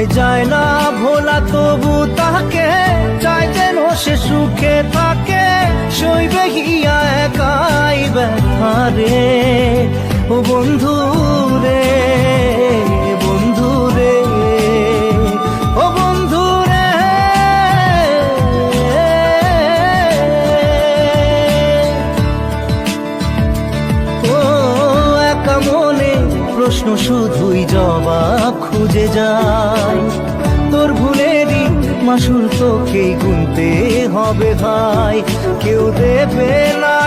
High যায় না ভোলা, তবু তাকে চাই যেন সে সুখে থাকে সইবে গিয়া একাই ব্যথারে ও বন্ধু রে শুধুই জবাব খুঁজে যায় তোর ভুলেরই মাসুর তোকেই গুনতে হবে ভাই। কেউ দেবে না